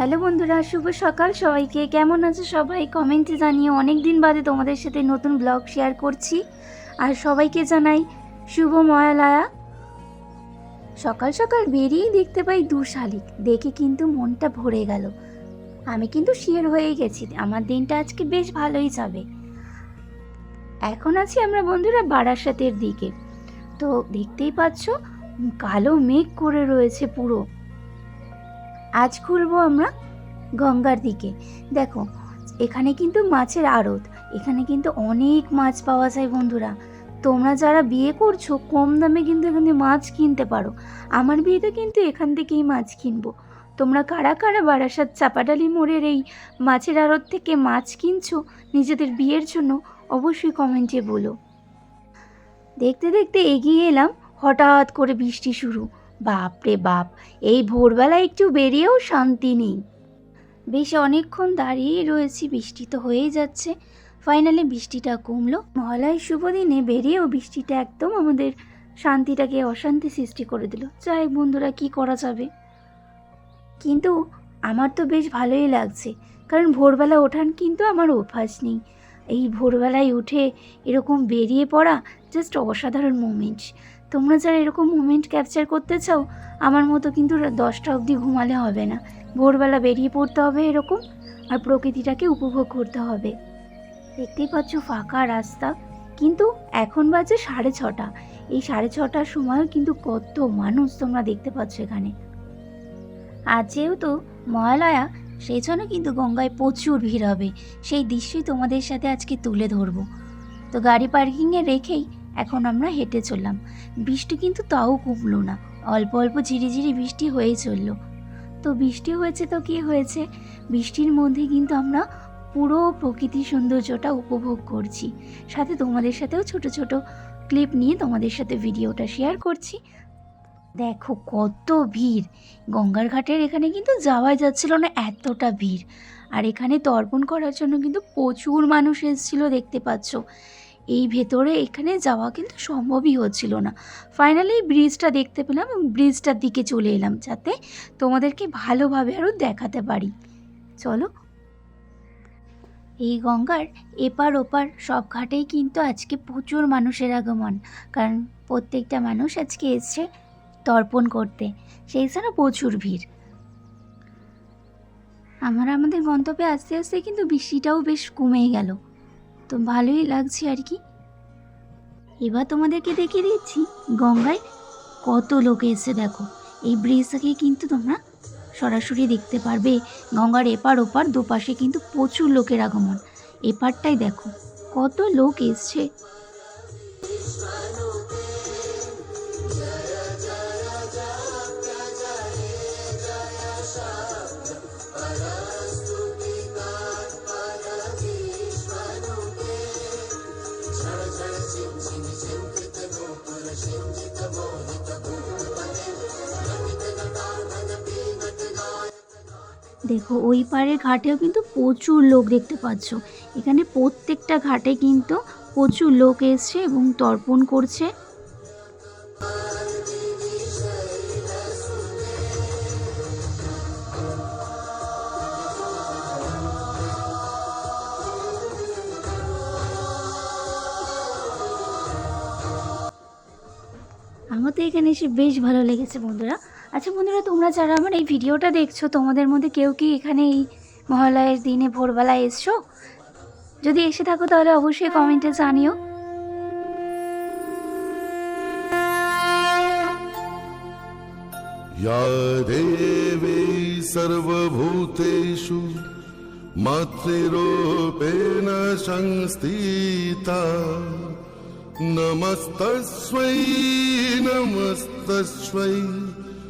Hello বন্ধুরা, শুভ সকাল। সবাইকে কেমন আছে সবাই? কমেন্টে জানিয়ে অনেক দিন বাদে তোমাদের সাথে নতুন ব্লগ শেয়ার করছি। আর সবাইকে জানাই শুভ ময়ালয়া সকাল সকাল বেরিয়েই দেখতে পাই দু শালিক। দেখে কিন্তু মনটা ভরে গেল। আমি কিন্তু শিওর হয়ে গেছি। আমার দিনটা আজকে বেশ ভালোই যাবে। এখন আছি আমরা বন্ধুরা বারাসাতের দিকে। তো দেখতেই পাচ্ছ, কালো মেঘ করে রয়েছে পুরো। আজ খুলবো আমরা গঙ্গার দিকে। দেখো, এখানে কিন্তু মাছের আড়ত। এখানে কিন্তু অনেক মাছ পাওয়া যায় বন্ধুরা। তোমরা যারা বিয়ে করছ, কম দামে কিন্তু এখানে মাছ কিনতে পারো। আমার বিয়েতে কিন্তু এখান থেকেই মাছ কিনবো। তোমরা কারা কারা বারাসাত চাপাডালি মোড়ের এই মাছের আড়ত থেকে মাছ কিনছো নিজেদের বিয়ের জন্য, অবশ্যই কমেন্টে বলো। দেখতে দেখতে এগিয়ে এলাম, হঠাৎ করে বৃষ্টি শুরু। বাপ রে বাপ, এই ভোরবেলা একটু বেরিয়েও শান্তি নেই। বেশ অনেকক্ষণ দাঁড়িয়ে রয়েছি, বৃষ্টি তো হয়েই যাচ্ছে। ফাইনালি বৃষ্টিটা কমলো। মহালয় শুভ দিনে বেরিয়েও বৃষ্টিটা একদম আমাদের শান্তিটাকে অশান্তি সৃষ্টি করে দিল। যাই বন্ধুরা, কি করা যাবে? কিন্তু আমার তো বেশ ভালোই লাগছে, কারণ ভোরবেলা ওঠান কিন্তু আমার অভ্যাস নেই। এই ভোরবেলায় উঠে এরকম বেরিয়ে পড়া জাস্ট অসাধারণ মোমেন্টস তোমরা যারা এরকম মোমেন্ট ক্যাপচার করতে চাও, আমার মতো কিন্তু দশটা অবধি ঘুমালে হবে না। ভোরবেলা বেরিয়ে পড়তে হবে এরকম, আর প্রকৃতিটাকে উপভোগ করতে হবে। দেখতেই পাচ্ছ ফাঁকা রাস্তা, কিন্তু এখন বাজে সাড়ে ছটা। এই সাড়ে ছটার সময়ও কিন্তু কত মানুষ তোমরা দেখতে পাচ্ছ এখানে। আর যেহেতু মহালয়া, সেই জন্য কিন্তু গঙ্গায় প্রচুর ভিড় হবে। সেই দৃশ্যই তোমাদের সাথে আজকে তুলে ধরবো। তো গাড়ি পার্কিংয়ে রেখেই এখন আমরা হেঁটে চললাম। বৃষ্টি কিন্তু তাও কমলো না। অল্প অল্প ঝিরিঝিরি বৃষ্টি হয়েই চলল। তো বৃষ্টি হয়েছে তো কি হয়েছে? বৃষ্টির মধ্যে কিন্তু আমরা পুরো প্রকৃতির সৌন্দর্যটা উপভোগ করছি। সাথে তোমাদের সাথেও ছোট ছোট ক্লিপ নিয়ে তোমাদের সাথে ভিডিওটা শেয়ার করছি। দেখো কত ভিড়! গঙ্গার ঘাটের এখানে কিন্তু যাওয়াই যাচ্ছিল না এতটা ভিড়। আর এখানে তর্পণ করার জন্য কিন্তু প্রচুর মানুষ এসেছিল দেখতে পাচ্ছ। এই ভেতরে এখানে যাওয়া কিন্তু সম্ভবই হচ্ছিল না। ফাইনালি ব্রিজটা দেখতে পেলাম এবং ব্রিজটার দিকে চলে এলাম যাতে তোমাদেরকে ভালোভাবে আরও দেখাতে পারি। চলো। এই গঙ্গার এপার ওপার সব ঘাটেই কিন্তু আজকে প্রচুর মানুষের আগমন, কারণ প্রত্যেকটা মানুষ আজকে এসছে তর্পণ করতে। সেই জন্য প্রচুর ভিড়। আমরা আমাদের গন্তব্যে আস্তে আস্তে কিন্তু বৃষ্টিটাও বেশ কমেই গেল। তো ভালোই লাগছে আর কি। এবার তোমাদেরকে দেখিয়ে দিচ্ছি, গঙ্গায় কত লোক এসে দেখো। এই ব্রিজ কিন্তু তোমরা সরাসরি দেখতে পারবে। গঙ্গার এপার ওপার দুপাশে কিন্তু প্রচুর লোকের আগমন। এপারটাই দেখো, কত লোক এসছে। দেখো, ওই পাড়ের ঘাটেও কিন্তু প্রচুর লোক দেখতে পাচ্ছ। এখানে প্রত্যেকটা ঘাটে কিন্তু প্রচুর লোক এসছে এবং তর্পণ করছে। আমার তো এখানে এসে বেশ ভালো লেগেছে বন্ধুরা। আচ্ছা বন্ধুরা তোমরা যারা আমার এই ভিডিওটা দেখছো তোমাদের মধ্যে কেউ কি এখানে এই মহালয়ের দিনে ভোরবেলায় এসছো যদি এসে থাকো তাহলে অবশ্যই কমেন্টে জানিও या देवी सर्वभूतेषु मातृरूपेण संस्थिता नमस्तस्मै नमस्तस्मै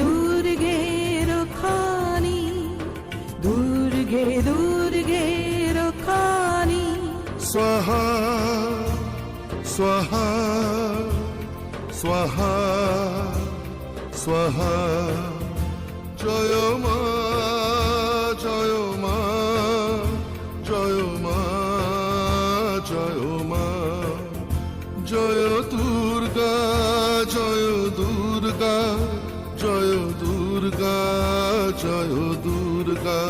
দুর্গে রখানি, দুর্গে দুর্গে রখানি। স্বাহা স্বাহা স্বাহা স্বাহা। জয় মা জয় মা জয় মা জয় মা। জয় দুর্গা জয় দুর্গা। জয় দুর্গা জয় দুর্গা।